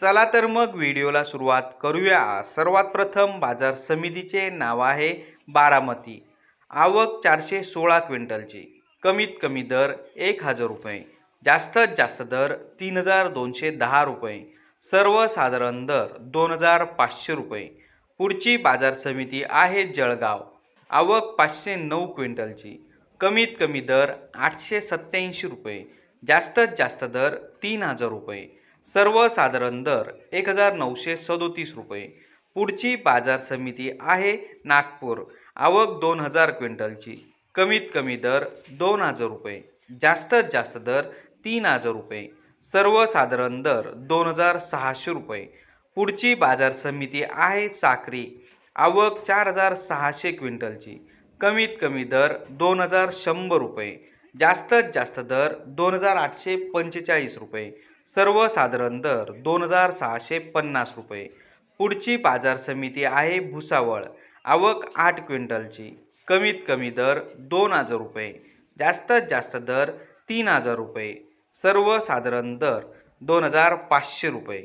चला तर मग व्हिडिओला सुरुवात करूया. सर्वात प्रथम बाजार समितीचे नाव आहे बारामती. आवक चारशे सोळा क्विंटलची. कमीत कमी दर एक हजार रुपये. जास्तीत जास्त दर तीन हजार दोनशे दहा रुपये. सर्वसाधारण दर दोन हजार पाचशे रुपये. पुढची बाजार समिती आहे जळगाव. आवक पाचशे नऊ क्विंटलची. कमीत कमी दर आठशे सत्याऐंशी रुपये. जास्तीत जास्त दर तीन हजार रुपये. सर्वसाधारण दर एक हजार नऊशे सदोतीस रुपये. पुढची बाजार समिती आहे नागपूर. आवक दोन हजार क्विंटलची. कमीत कमी दर दोन हजार रुपये. जास्तीत जास्त दर तीन हजार रुपये. सर्वसाधारण दर दोन हजार सहाशे रुपये. पुढची बाजार समिती आहे साक्री. आवक चार हजार सहाशे क्विंटलची. कमीत कमी दर दोन हजार शंभर रुपये. जास्तीत जास्त दर दोन हजार आठशे पंचेचाळीस रुपये. सर्वसाधारण दर दोन हजार सहाशे पन्नास रुपये. पुढची बाजार समिती आहे भुसावळ. आवक आठ क्विंटलची. कमीत कमी दर दोन हजार रुपये. जास्तीत जास्त दर तीन हजार रुपये. सर्वसाधारण दर दोन हजार पाचशे रुपये.